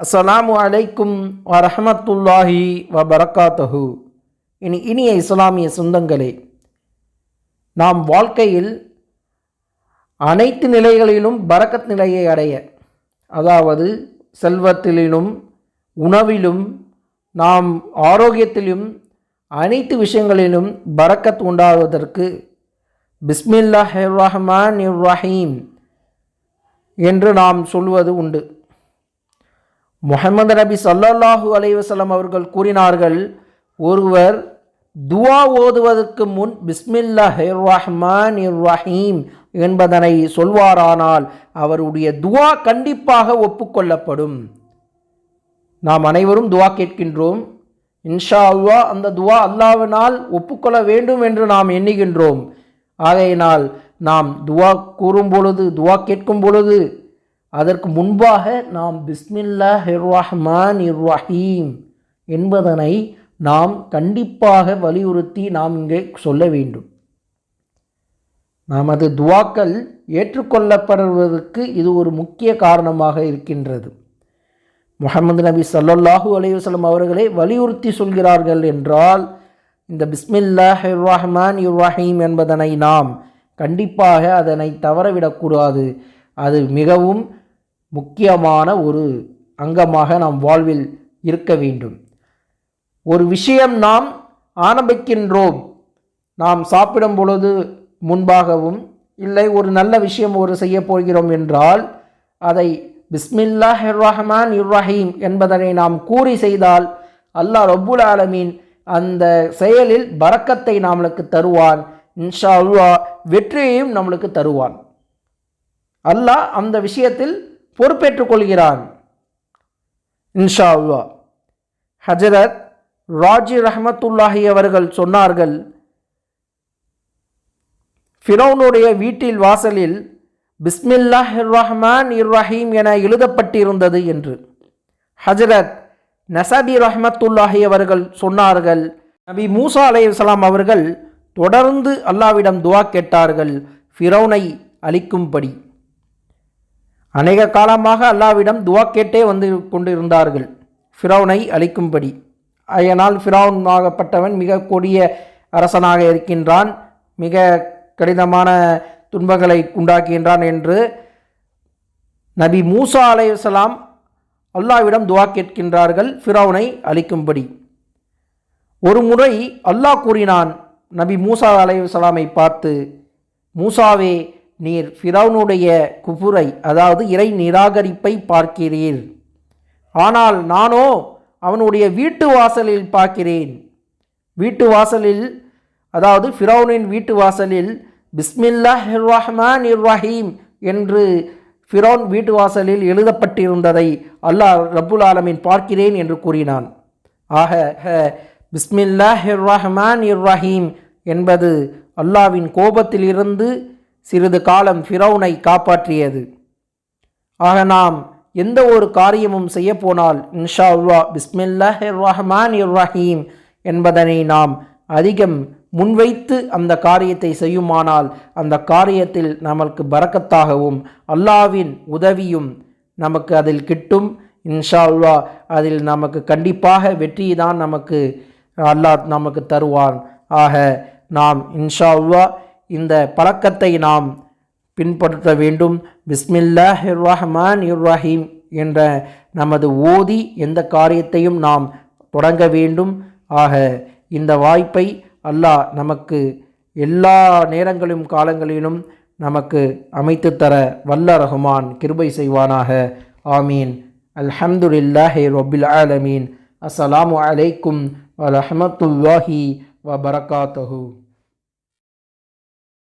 அஸ்ஸலாமு அலைக்கும் வரஹமத்துல்லாஹி வபரகாத்தஹு இனி இனிய இஸ்லாமிய சொந்தங்களே நாம் வாழ்க்கையில் அனைத்து நிலைகளிலும் பரக்கத் நிலையை அடைய அதாவது செல்வத்திலும் உணவிலும் நாம் ஆரோக்கியத்திலும் அனைத்து விஷயங்களிலும் பரக்கத் உண்டாவதற்கு பிஸ்மில்லாஹ் ரஹ்மான் இர்ரஹீம் என்று நாம் சொல்வது உண்டு. முகமது நபி ஸல்லல்லாஹு அலைவசலம் அவர்கள் கூறினார்கள் ஒருவர் துவா ஓதுவதற்கு முன் பிஸ்மில்லாஹ் ரஹ்மான் ரஹீம் என்பதனை சொல்வாரானால் அவருடைய துவா கண்டிப்பாக ஒப்புக்கொள்ளப்படும். நாம் அனைவரும் துவா கேட்கின்றோம். இன்ஷா அல்லா அந்த துவா அல்லாவினால் ஒப்புக்கொள்ள வேண்டும் என்று நாம் எண்ணுகின்றோம். ஆகையினால் நாம் துவா கூறும் பொழுது துவா கேட்கும் பொழுது அதற்கு முன்பாக நாம் பிஸ்மில்லா ஹிர்ரஹ்மான் இர்ரஹீம் என்பதனை நாம் கண்டிப்பாக வலியுறுத்தி நாம் இங்கே சொல்ல வேண்டும். நமது துவாக்கள் ஏற்றுக்கொள்ளப்படுவதற்கு இது ஒரு முக்கிய காரணமாக இருக்கின்றது. முகமது நபி ஸல்லல்லாஹு அலைஹி அவர்களை வலியுறுத்தி சொல்கிறார்கள் என்றால் இந்த பிஸ்மில்லாஹ் ரஹ்மான் இர்ரஹீம் என்பதனை நாம் கண்டிப்பாக அதனை தவறவிடக்கூடாது. அது மிகவும் முக்கியமான ஒரு அங்கமாக நாம் வாழ்வில் இருக்க வேண்டும். ஒரு விஷயம் நாம் ஆரம்பிக்கின்றோம் நாம் சாப்பிடும் பொழுது முன்பாகவும் இல்லை ஒரு நல்ல விஷயம் ஒரு செய்ய போகிறோம் என்றால் அதை பிஸ்மில்லாஹ் ரஹ்மான் இர்ரஹீம் என்பதனை நாம் கூறி செய்தால் அல்லாஹ் ரப்புல் ஆலமீன் அந்த செயலில் பறக்கத்தை நம்மளுக்கு தருவான். இன்ஷா அல்லா வெற்றியையும் நம்மளுக்கு தருவான். அல்லாஹ் அந்த விஷயத்தில் பொறுப்பேற்றுக் கொள்கிறான். இன்ஷா அல்லா ஹஜரத் ராஜி ரஹமத்துல்லாஹி அவர்கள் சொன்னார்கள் ஃபிரௌனுடைய வீட்டில் வாசலில் பிஸ்மில்லாஹ் ரஹ்மான் இர்ரஹீம் என எழுதப்பட்டிருந்தது என்று. ஹஜரத் நசபி ரஹமத்துல்லாஹி அவர்கள் சொன்னார்கள் நபி மூசா அலைஹிஸ்ஸலாம் அவர்கள் தொடர்ந்து அல்லாவிடம் துவா கேட்டார்கள் ஃபிரௌனை அழிக்கும்படி. அநேக காலமாக அல்லாவிடம் துவா கேட்டே வந்து கொண்டிருந்தார்கள். ஃபிரௌனை அழிக்கும்படி. அதனால் ஃபிரௌன் ஆகப்பட்டவன் மிக கொடிய அரசனாக இருக்கின்றான். மிக கடினமான துன்பங்களை உண்டாக்குகின்றான் என்று நபி மூசா அலையாம் அல்லாவிடம் துவா கேட்கின்றார்கள். ஃபிரௌனை அழிக்கும்படி. ஒரு முறை அல்லாஹ் கூறினான். நபி மூசா அலையுசலாமை பார்த்து மூசாவே நீர் ஃபிரௌனுடைய குபுரை அதாவது இறை நிராகரிப்பை பார்க்கிறீர். ஆனால் நானோ அவனுடைய வீட்டு வாசலில் பார்க்கிறேன். வீட்டு வாசலில் அதாவது ஃபிரௌனின் வீட்டு வாசலில் பிஸ்மில்லாஹ் ரஹ்மான் இர்ரஹீம் என்று ஃபிரௌன் வீட்டு வாசலில் எழுதப்பட்டிருந்ததை அல்லாஹ் ரப்புல் ஆலமின் பார்க்கிறேன் என்று கூறினான். ஆக பிஸ்மில்லாஹ் ரஹ்மான் இர்ரஹீம் என்பது அல்லாவின் கோபத்திலிருந்து சிறிது காலம் ஃபிரௌனை காப்பாற்றியது. ஆக நாம் எந்த ஒரு காரியமும் செய்யப்போனால் இன்ஷா அல்லா பிஸ்மில்லாஹ் ரஹ்மான் இர்ரஹீம் என்பதனை நாம் அதிகம் முன்வைத்து அந்த காரியத்தை செய்யுமானால் அந்த காரியத்தில் நமக்கு பறக்கத்தாகவும் அல்லாவின் உதவியும் நமக்கு அதில் கிட்டும். இன்ஷா அல்லா அதில் நமக்கு கண்டிப்பாக வெற்றி தான் நமக்கு அல்லாஹ் நமக்கு தருவான். ஆக நாம் இன்ஷா அல்லா இந்த பழக்கத்தை நாம் பின்பற்ற வேண்டும். பிஸ்மில்லாஹ் ரஹ்மான் இர்ரஹீம் என்ற நமது ஓதி எந்த காரியத்தையும் நாம் தொடங்க வேண்டும். ஆக இந்த வாய்ப்பை அல்லாஹ் நமக்கு எல்லா நேரங்களிலும் காலங்களிலும் நமக்கு அமைத்து தர வல்ல ரஹ்மான் கிருபை செய்வானாக. ஆமீன். அல்ஹம்துலில்லாஹி ரொபில் ஆலமீன். அஸ்ஸலாமு அலைக்கும் வரஹமத்துல்லாஹி வபரகாத்தஹூ